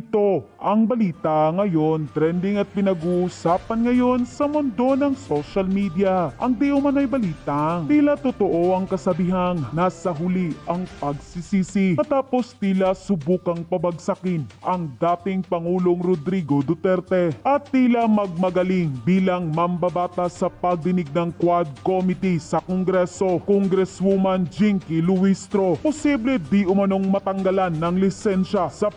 Ito ang balita ngayon, trending at pinag-uusapan ngayon sa mundo ng social media. Ang di umano'y balitang tila totoo ang kasabihang nasa huli ang pagsisisi. Matapos tila subukang pabagsakin ang dating Pangulong Rodrigo Duterte at tila magmagaling bilang mambabata sa pagdinig ng Quad Committee sa Kongreso, Congresswoman Jinky Luistro. Posible di umanong matanggalan ng lisensya sa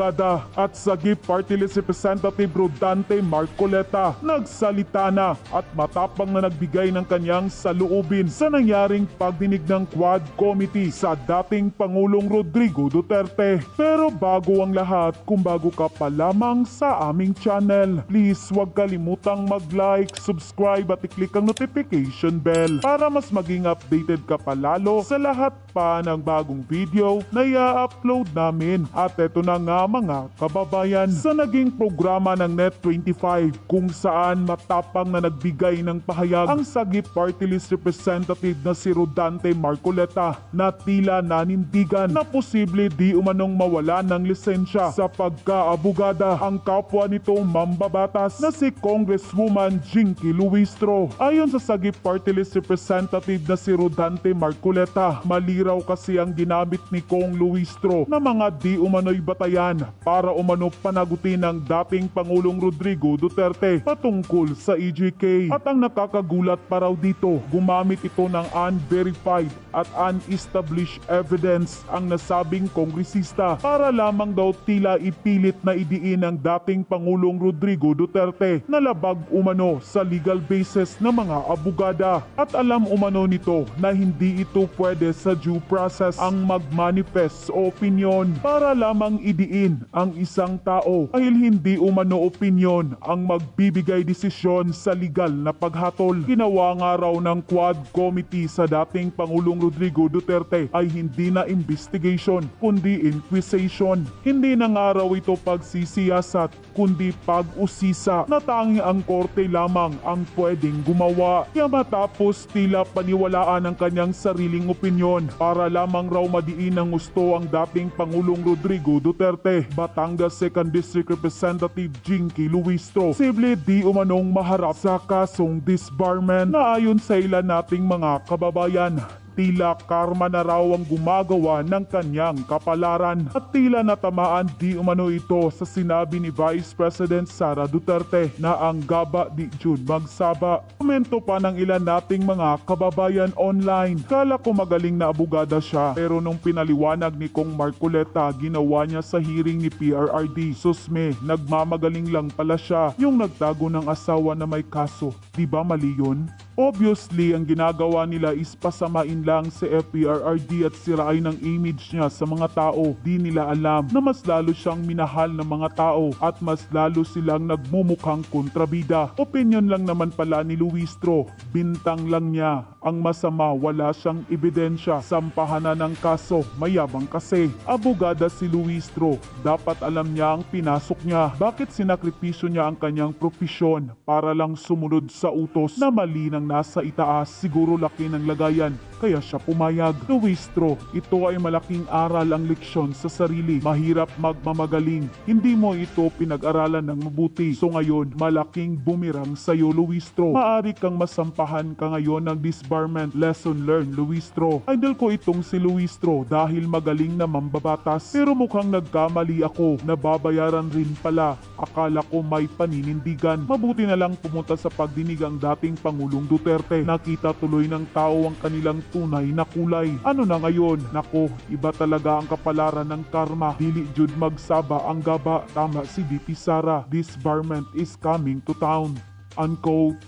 pagkaabugada at sa Gift Party List Representative Rodante Marcoleta nagsalita na at matapang na nagbigay ng kanyang saluubin sa nangyaring pagdinig ng Quad Committee sa dating Pangulong Rodrigo Duterte. Pero bago ang lahat, kung bago ka pa lamang sa aming channel, please huwag kalimutang mag-like, subscribe at i-click ang notification bell para mas maging updated ka palalo sa lahat pa ng bagong video na i-upload namin. At eto na nga mga kababayan sa naging programa ng Net25 kung saan matapang na nagbigay ng pahayag ang Sagip Party List Representative na si Rodante Marcoleta na tila nanindigan na posible di umanong mawala ng lisensya sa pagkaabugada ang kapwa nitong mambabatas na si Congresswoman Jinky Luistro. Ayon sa Sagip Party List Representative na si Rodante Marcoleta, maliraw kasi ang ginamit ni Kong Luistro na mga di umano'y batayan para umano panagutin ng dating Pangulong Rodrigo Duterte patungkol sa EJK. At ang nakakagulat pa raw dito, gumamit ito ng unverified at unestablished evidence ang nasabing kongresista para lamang daw tila ipilit na idiin ng dating Pangulong Rodrigo Duterte na labag umano sa legal basis ng mga abogada. At alam umano nito na hindi ito pwede sa due process ang mag-manifest opinion para lamang idiin ang isang tao dahil hindi umano opinion ang magbibigay desisyon sa legal na paghatol. Ginawa nga raw ng Quad Committee sa dating Pangulong Rodrigo Duterte ay hindi na investigation kundi inquisition. Hindi na nga raw ito pagsisiyasat kundi pag-usisa na tanging ang korte lamang ang pwedeng gumawa. Kaya matapos tila paniwalaan ang kanyang sariling opinyon para lamang raw madiin ng gusto ang dating Pangulong Rodrigo Duterte, Batangas 2nd District Representative Jinky Luistro. Sible di umanong maharap sa kasong disbarment na ayon sa ilan nating mga kababayan tila karma na raw ang gumagawa ng kanyang kapalaran at tila natamaan di umano ito sa sinabi ni Vice President Sara Duterte na ang gaba di June magsaba. Komento pa ng ilan nating mga kababayan online. Kala ko magaling na abogada siya pero nung pinaliwanag ni Kong Marcoleta ginawa niya sa hearing ni PRRD Susme nagmamagaling lang pala siya yung nagtago ng asawa na may kaso. Di ba mali yun? Obviously, ang ginagawa nila is pasamain lang si FPRRD at sirain ang image niya sa mga tao. Di nila alam na mas lalo siyang minahal ng mga tao at mas lalo silang nagmumukhang kontrabida. Opinion lang naman pala ni Luistro. Bintang lang niya. Ang masama, wala siyang ebidensya. Sampahan na ng kaso. Mayabang kasi. Abogada si Luistro. Dapat alam niya ang pinasok niya. Bakit sinakripisyo niya ang kanyang profesyon para lang sumunod sa utos na mali ng nasa itaas? Siguro laki ng lagayan kaya siya pumayag. Luistro, ito ay malaking aral ang leksyon sa sarili. Mahirap magmamagaling. Hindi mo ito pinag-aralan ng mabuti. So ngayon, malaking bumirang sa'yo, Luistro. Maari kang masampahan ka ngayon ng disbarment. Lesson learned, Luistro. Idol ko itong si Luistro dahil magaling na mambabatas. Pero mukhang nagkamali ako. Nababayaran rin pala. Akala ko may paninindigan. Mabuti na lang pumunta sa pagdinig ang dating Pangulong Duterte. Nakita tuloy ng tao ang kanilang tunay na kulay. Ano na ngayon? Nako, iba talaga ang kapalaran ng karma. Dili jud magsaba ang gaba. Tama si DP Sara. Disbarment is coming to town. Unquote.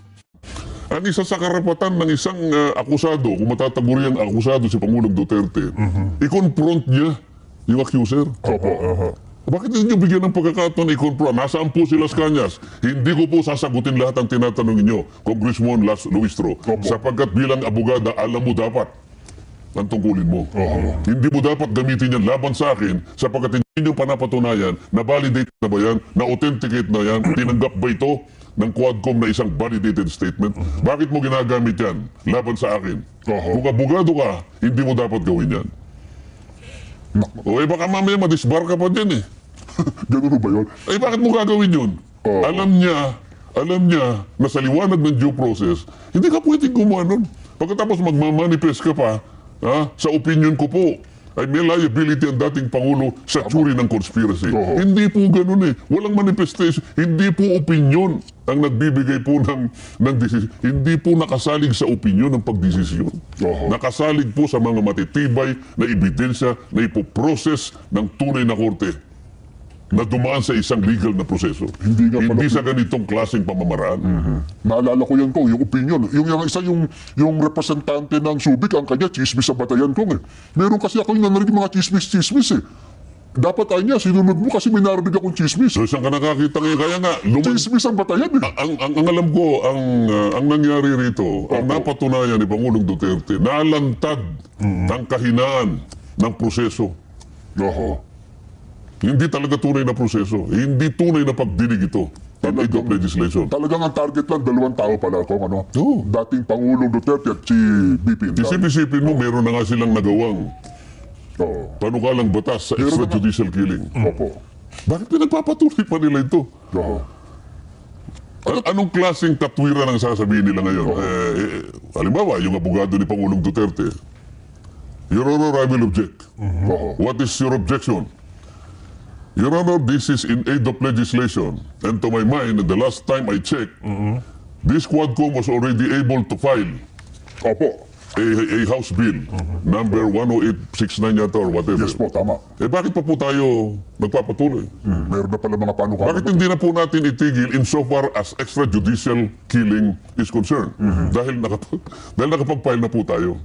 Ang isa sa karapatan ng isang ah, akusado, kung matataguri ang akusado si Pangulong Duterte, i-confront niya yung accuser. Opo. Bakit hindi bigyan ng pagkakataon na i-confront? Nasaan po si Las Cañas? Hindi ko po sasagutin lahat ang tinatanong ninyo, Congressman Las Luistro. Sapagkat bilang abogada, alam mo dapat ang tungkulin mo. Hindi mo dapat gamitin yan laban sa akin sapagkat hindi nyo panapatunayan na validate na ba yan, na authenticate na yan, tinanggap ba ito ng Quadcom na isang validated statement? Bakit mo ginagamit yan laban sa akin? Kung abogado ka, hindi mo dapat gawin yan. O eh baka mamaya madisbar ka pa dyan eh. Ganun ba yun? Eh bakit mo gagawin yun? Oo. Alam niya, alam niya na sa liwanag ng due process, hindi ka pwedeng gumawa nun. Pagkatapos magmamanifest ka pa, ha, sa opinion ko po, ay may liability ang dating Pangulo sa tsuri ng conspiracy. Oo. Hindi po ganun eh. Walang manifestation. Hindi po opinion ang nagbibigay po ng, ng desisyon. Hindi po nakasalig sa opinion ng pagdesisyon. Oo. Nakasalig po sa mga matitibay na ebidensya na ipoprocess ng tunay na korte na dumaan sa isang legal na proseso. Hindi nga pala- Hindi sa ganitong klaseng pamamaraan. Naalala ko yan ko, yung opinion. Yung, yung isa yung, yung representante ng Subic, ang kanya, chismis sa batayan ko eh. Meron kasi ako yung narinig mga chismis-chismis eh. Dapat ay niya, sinunod mo kasi may narinig akong chismis. So saan ka nakakita ngayon? Kaya nga, luman, Chismis ang batayan eh. ang, ang, ang alam ko, ang, uh, ang nangyari rito, ang napatunayan ni Pangulong Duterte, nalantad ang kahinaan ng proseso. Oo. Hindi talaga tunay na proseso. Hindi tunay na pagdinig ito in aid of legislation. Talagang ang target lang, dalawang tao pala ako, ano? Oo. Dating Pangulong Duterte at si BP. Isip-isipin mo, meron na nga silang nagawang Oo. panukalang batas sa Meron na- extrajudicial killing. Opo. Bakit pinagpapatuloy pa nila ito? Oo. An- anong klaseng katwiran ang sasabihin nila ngayon? Eh, eh, halimbawa, yung abogado ni Pangulong Duterte, Your Honor, I will object. Oo. What is your objection? Your Honor, this is in aid of legislation. And to my mind, the last time I checked, this Quadcom was already able to file Opo. a, a House Bill, number 10869 yata or whatever. Yes po, tama. Eh bakit pa po tayo nagpapatuloy? Hmm, meron na pala mga panukala. Bakit hindi na po natin itigil insofar as extrajudicial killing is concerned? Dahil, nakapag, dahil nakapag-file na po tayo.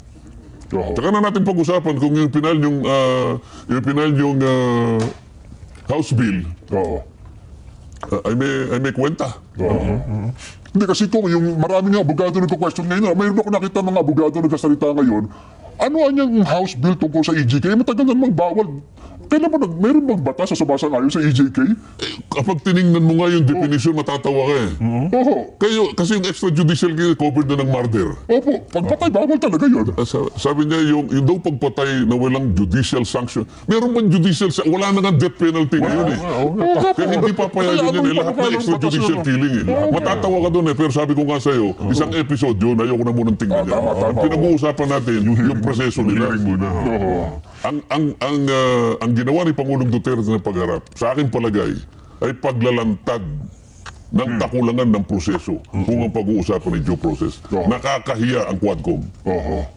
Oo. Tsaka na natin pag-usapan kung yung pinal yung, ah, yung pinal yung ah, House Bill Oo. ah, ay, may, ay may kwenta. Hindi kasi kung yung maraming nga abogado nagko-question ngayon, mayroon ako nakita mga abogado nagsasalita ngayon, ano ang yung house bill tungkol sa EJK? Matagal na namang bawal. Kailan ba meron bang batas sa sumasang-ayon sa EJK? Eh, kapag tiningnan mo nga yung definition, matatawa ka eh. Oo. Kayo, kasi yung extrajudicial killing covered na ng murder. Opo, pagpatay, bawal talaga yun. Ah, sa- Sabi niya, yung, yung daw pagpatay na walang judicial sanction. Meron bang judicial sa Wala na nga death penalty ngayon eh. Oo, nga po. Kaya hindi papayagan yun eh. Lahat na extrajudicial killing eh. Matatawa ka doon eh. Pero sabi ko nga sa'yo, isang episode yun, ayoko na munang tingnan Ah, tama, yan. tama. Pinag-uusapan natin yung, proseso nila. Oo. Ang, ang, ang, ah, ang ginawa ni Pangulong Duterte na pagharap, sa akin palagay, ay paglalantad ng kakulangan ng proseso kung ang pag-uusapan ng due process. Oo. Nakakahiya ang Quadcom. Oo.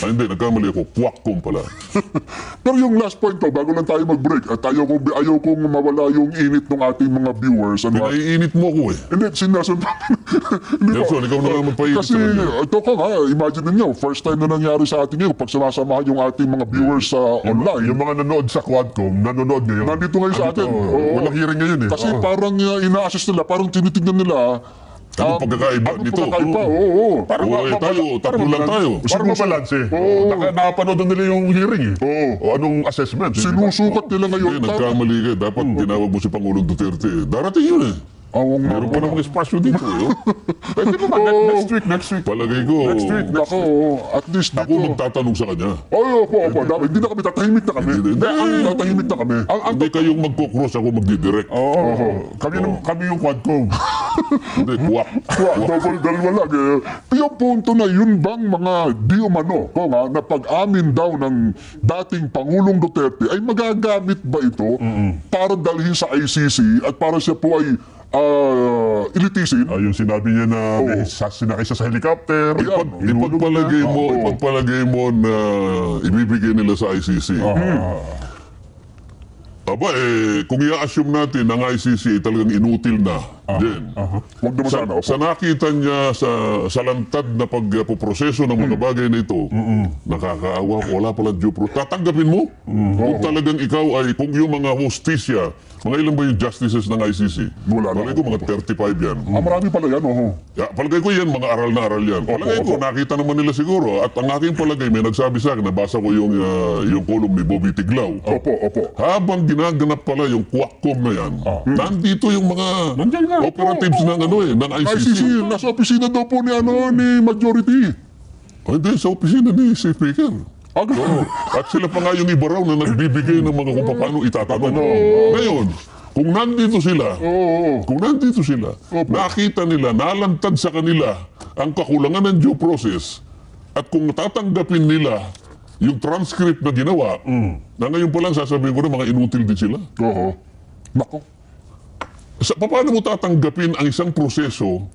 Ay, hindi, nagkamali ako. Quadcom pala. Pero yung last point ko, bago lang tayo mag-break, at ayaw kong, ayaw kong mawala yung init ng ating mga viewers. Ano, Pinaiinit mo ako eh. Hindi, sinasun... Hindi po. Nelson, ikaw na nga magpainit Kasi sa kanya. ito ka nga, imagine ninyo, first time na nangyari sa atin ngayon, pag sinasamahan yung ating mga viewers sa online, Yung mga nanonood sa Quadcom, nanonood ngayon. nandito ngayon sa atin. Oo, Oo. walang hearing ngayon eh. Kasi parang uh, ina-assess nila, parang tinitignan nila, Anong ah, pagkakaiba anong nito? pagkakaiba, oo, oo. Parang Oo, eh, tayo, tatlo lang tayo. Parang mabalanse. Oo. Naka, nakapanood na nila yung hearing eh. Oo. O anong assessment. eh? Sinusukat nila ngayon. Hindi, nagkamali ka. Dapat tinawag mo si Pangulong Duterte. eh. Darating yun eh. Oo nga. Meron pa namang espasyo dito eh. oh. Pwede ba? Ne- Next week, next week. Palagay ko, Next week. Ako, oo. at least ako dito. magtatanong sa kanya. Oo, opo, opo. Dapat- Hindi na kami, tatahimik na kami. Hindi, hindi. Ang tatahimik na kami. Ang, ang, Hindi kayong magkukross, ako magdidirect. Oo. Kami, nung- kami yung Quadcom. Hindi, kuwak. Wow, double dalawa lang eh. Yung punto na yun bang mga di umano ko nga na pag-amin daw ng dating Pangulong Duterte ay magagamit ba ito para dalhin sa ICC at para siya po ay ah, ilitisin? Ah, yung sinabi niya na may Oo. sa- sinakay siya sa helicopter. Ipag, Yun, inulog ipagpalagay mo, Oo. ipagpalagay mo na ibibigay nila sa ICC. Ah. Aba eh, kung i-assume natin ang ICC ay talagang inutil na din. Huwag naman Sa, sana. Opo. sa nakita niya sa, sa lantad na pagpoproseso ng mga bagay na ito, nakakaawa ko, wala pala due process. Tatanggapin mo? Kung talagang ikaw ay, kung yung mga hostisya, mga ilan ba yung justices ng ICC? Wala na. Palagay ko mga 35 yan. Ah, marami pala yan, oh. Ya, palagay ko yan, mga aral na aral yan. Palagay ko, opo. nakita naman nila siguro. At ang aking palagay, may nagsabi sa akin, nabasa ko yung, ah, yung column ni Bobby Tiglao. Opo, opo. Habang ginaganap pala yung Quackcom na yan, nandito yung mga Nandyan nga, operatives ng ano eh, ng ICC. ICC, nasa opisina daw po ni, ano, ni Majority. O hindi, sa opisina ni si Speaker. Ah, Oo. At sila pa nga yung iba raw na nagbibigay ng mga kung paano itatanong. Ngayon, Kung nandito sila, Oo, oo. kung nandito sila, Opo. nakita nila, nalantad sa kanila ang kakulangan ng due process at kung tatanggapin nila yung transcript na ginawa, na ngayon pa lang sasabihin ko na mga inutil din sila. Oo. Nako. Sa, paano mo tatanggapin ang isang proseso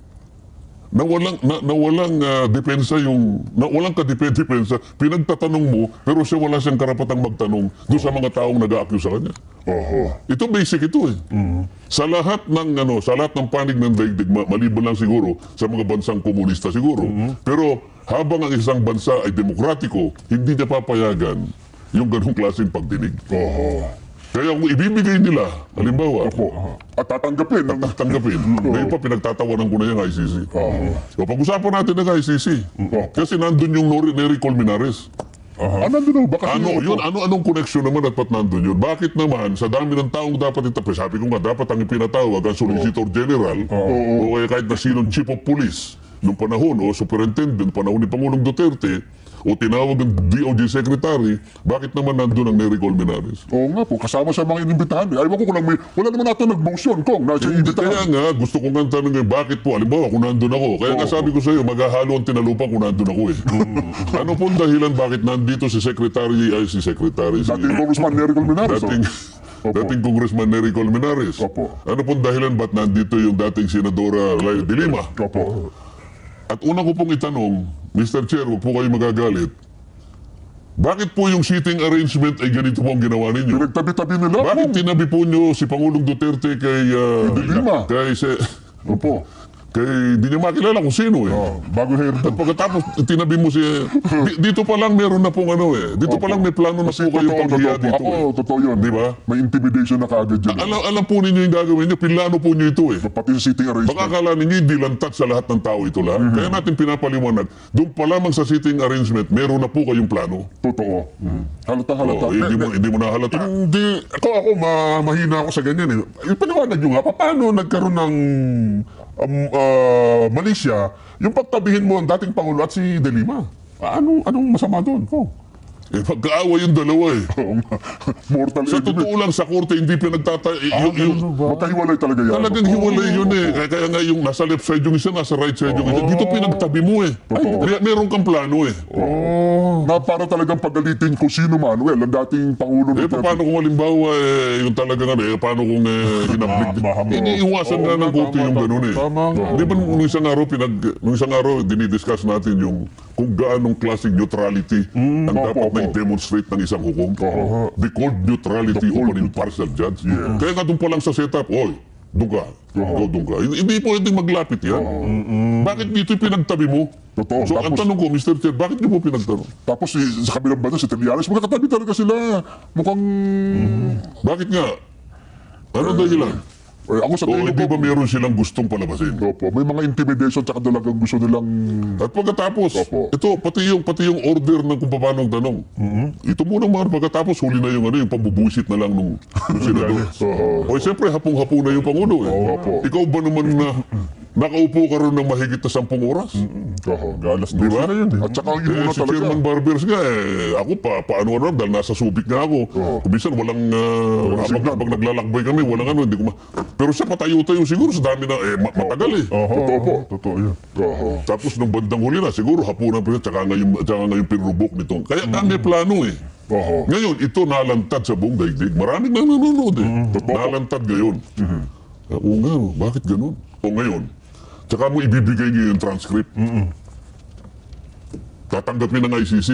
na walang na, na walang ah, depensa yung na walang kadepensa pinagtatanong mo pero siya wala siyang karapatang magtanong doon sa mga taong nag-a-accuse sa kanya. Oo. Ito basic ito eh. Sa lahat ng ano, sa lahat ng panig ng daigdig ma- maliban lang siguro sa mga bansang komunista siguro. Pero habang ang isang bansa ay demokratiko, hindi niya papayagan yung ganung klaseng pagdinig. Oo. Kaya kung ibibigay nila, halimbawa, Opo. At tatanggapin ng tanggapin. Ngayon pa pinagtatawanan ko na yung ICC. Oo. O pag-usapan natin ng ICC. Kasi nandun yung Nery Colmenares. Ah, nandun ho ba? Kasi Ano, yun, ano, anong connection naman at ba't nandun yun? Bakit naman, sa dami ng taong dapat itapos, sabi ko nga, dapat ang ipinatawag ang Solicitor General, o kaya kahit na sinong Chief of Police, nung panahon, o Superintendent, panahon ni Pangulong Duterte, o tinawag ng DOJ Secretary, bakit naman nandun ang Nery Colmenares? Oo nga po, kasama sa mga inimbitahan. Eh. Ayaw ko kung lang may, wala naman natin nag-motion, Kong, na siya Hindi, inimbitahan. kaya nga, gusto ko nga tanong ngayon, bakit po? Alimbawa, kung nandun ako. Kaya nga sabi ko sa iyo, maghahalo ang tinalupan kung nandun ako eh. ano pong dahilan bakit nandito si Secretary, ay si Secretary, si Dating Congressman Nery Colmenares. oh. dating, Opo. dating Congressman Nery Colmenares. Opo. Ano pong dahilan ba't nandito yung dating Senadora Laila de Lima? Opo. At una ko pong itanong, Mr. Chair, huwag po kayo magagalit. Bakit po yung seating arrangement ay ganito po ang ginawa ninyo? Pinagtabi-tabi nila. Bakit Kong. tinabi po nyo si Pangulong Duterte kay... ah, De Lima. Kay, se, Opo. Kay... Di niya makilala kung sino eh. Oh, bago hair At pagkatapos tinabi mo si... di- dito pa lang meron na pong ano eh. Dito pa lang may plano na po kayo panghiya dito Ako, eh. totoo yun. Di ba? May intimidation na kaagad yun. Alam, alam po ninyo yung gagawin nyo. Pinlano po nyo ito eh. Pati yung sitting Baka arrangement. akala ninyo hindi lantat sa lahat ng tao ito lahat. Kaya natin pinapaliwanag. Doon pa lamang sa sitting arrangement, meron na po kayong plano. Totoo. Halatang halata. Oh, hindi mo hindi mo nahalata. Hindi, ako, ako ma, mahina ako sa ganyan eh. Ipaniwanag nyo nga, pa- paano nagkaroon ng um, ah, Malaysia, yung pagtabihin mo ang dating Pangulo at si De Lima? Ano, anong masama doon? Oh. Eh, magkaaway yung dalawa eh. Oo nga. Mortal Sa enemy. totoo lang, sa korte, hindi pinagtata... Ah, yung, yung, Magkahiwalay talaga yan. Talagang hiwalay yun eh. Kaya, kaya nga yung nasa left side yung isa, nasa right side yung isa. Dito pinagtabi mo eh. Ay, may, meron kang plano eh. Oh. Na para talagang pagalitin kung sino Manuel, ang dating Pangulo Eh, Duterte. paano kung halimbawa, eh, yung talagang ano, eh, paano kung eh, hinablik? Tama, tama. Iniiwasan nga ng korte yung ganun eh. tama nga. Di ba nung isang araw, pinag, nung isang araw, dinidiscuss natin yung kung gaanong klaseng neutrality ang Opo, dapat opo. na i-demonstrate ng isang hukom. The cold neutrality of an impartial judge. Kaya nga doon pa lang sa setup, oy. Go, doon ka. Hindi, pwedeng maglapit yan. Bakit dito pinagtabi mo? Totoo. So, ang Tapos- tanong ko, Mr. Chair, bakit niyo po pinagtanong? Tapos si, sa kabilang bansa, si Trillanes, magkakatabi talaga sila. Mukhang... Bakit nga? Ano dahilan? Eh, ako sa O tingin hindi ko, ba meron silang gustong palabasin? Opo, may mga intimidation tsaka talagang gusto nilang... At pagkatapos, Opo. ito, pati yung, pati yung order ng kung paano ang tanong. Ito muna mga pagkatapos, huli na yung ano, yung pambubusit na lang nung, nung senador. o siyempre, hapong-hapo na yung Pangulo eh. Opo. Ikaw ba naman na nakaupo ka ron ng mahigit na sampung oras? Oo. Galas Di ba? na yun eh. At saka Eh, yung muna si talaga. Chairman Barbers nga, eh, ako pa, paano ano, dahil nasa subik nga ako. Kung minsan walang, uh, habang, signal. habang naglalakbay kami, walang ano, hindi ko ma... Pero siya patayo-tayo siguro sa dami na, eh, ma- matagal eh. Oho, Totoo po. Totoo yun. Oo. Tapos nung bandang huli na, siguro hapunan pa siya, tsaka nga yung, tsaka nga yung pinrubok nito. Kaya mm. may plano eh. Oo. Ngayon, ito nalantad sa buong daigdig. Maraming nanonood eh. Nalantad ngayon. Ah, Oo nga, bakit ganun? O ngayon, tsaka mo ibibigay niyo yung transcript. Tatanggapin ng ICC.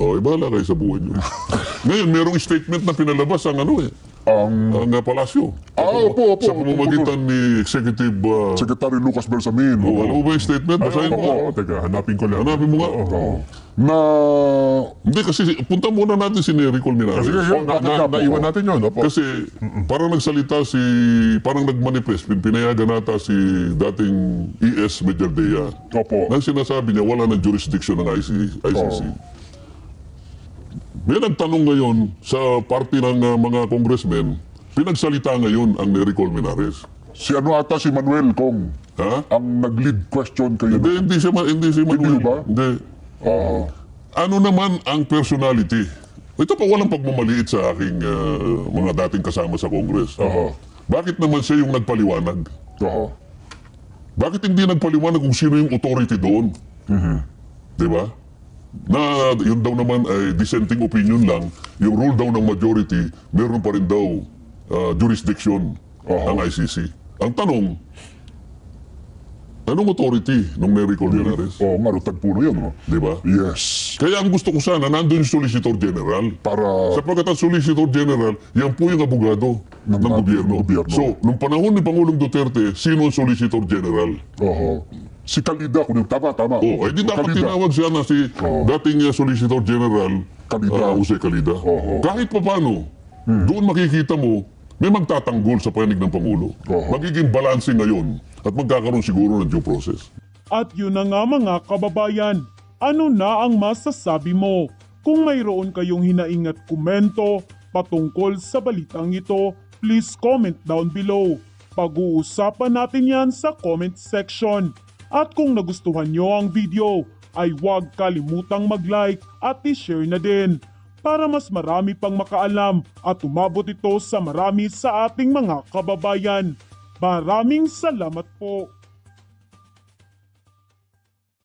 O, eh, bahala kayo sa buhay niyo. ngayon, merong statement na pinalabas ang ano eh. Ang Ang palasyo. Ah, opo, opo. Sa pamamagitan ni Executive... Uh, Secretary Lucas Bersamin. oh, ano ba yung statement? Basahin mo. Oo, teka, hanapin ko lang. Hanapin mo nga. Na... Hindi kasi punta muna natin si Nery Colmenares. Sige, yun, na, na, naiwan natin yun. Opo. Kasi parang nagsalita si, parang nagmanifest, pin- pinayagan nata si dating ES Medialdea. Opo. Nang sinasabi niya, wala ng jurisdiction ng ICC. May nagtanong ngayon sa party ng uh, mga congressmen, pinagsalita ngayon ang Nery Colmenares. Si ano ata si Manuel Kong. Ha? Ang nag-lead question kayo. Hindi, hindi ma- hindi si Manuel. ba? Hindi. Oo. Ano naman ang personality Ito pa walang pagmamaliit sa aking ah, mga dating kasama sa Congress. Aha. Bakit naman siya yung nagpaliwanag? Aha. Bakit hindi nagpaliwanag kung sino yung authority doon? Di ba? Na yun daw naman ay dissenting opinion lang, yung rule daw ng majority, meron pa rin daw ah, jurisdiction ng ICC. Ang tanong, anong authority nung Nery Colmenares? Oo nga, no, tagpo na yun. No? Di ba? Yes. Kaya ang gusto ko sana, nandun yung Solicitor General. Para... Sapagkat ang Solicitor General, yan po yung abogado ng, Ng gobyerno. gobyerno. So, nung panahon ni Pangulong Duterte, sino ang Solicitor General? Oo. Si Kalida, kung yung tama, tama. Oh, ay di dapat Kalida. tinawag siya na si Oo. dating uh, Solicitor General Kalida. uh, Jose Calida. Oo. Kahit pa paano, doon makikita mo, may magtatanggol sa panig ng Pangulo. Oo. Magiging balancing ngayon at magkakaroon siguro ng due process. At yun na nga mga kababayan, ano na ang masasabi mo? Kung mayroon kayong hinaing at komento patungkol sa balitang ito, please comment down below. Pag-uusapan natin yan sa comment section. At kung nagustuhan nyo ang video, ay huwag kalimutang mag-like at i-share na din para mas marami pang makaalam at umabot ito sa marami sa ating mga kababayan. Maraming salamat po!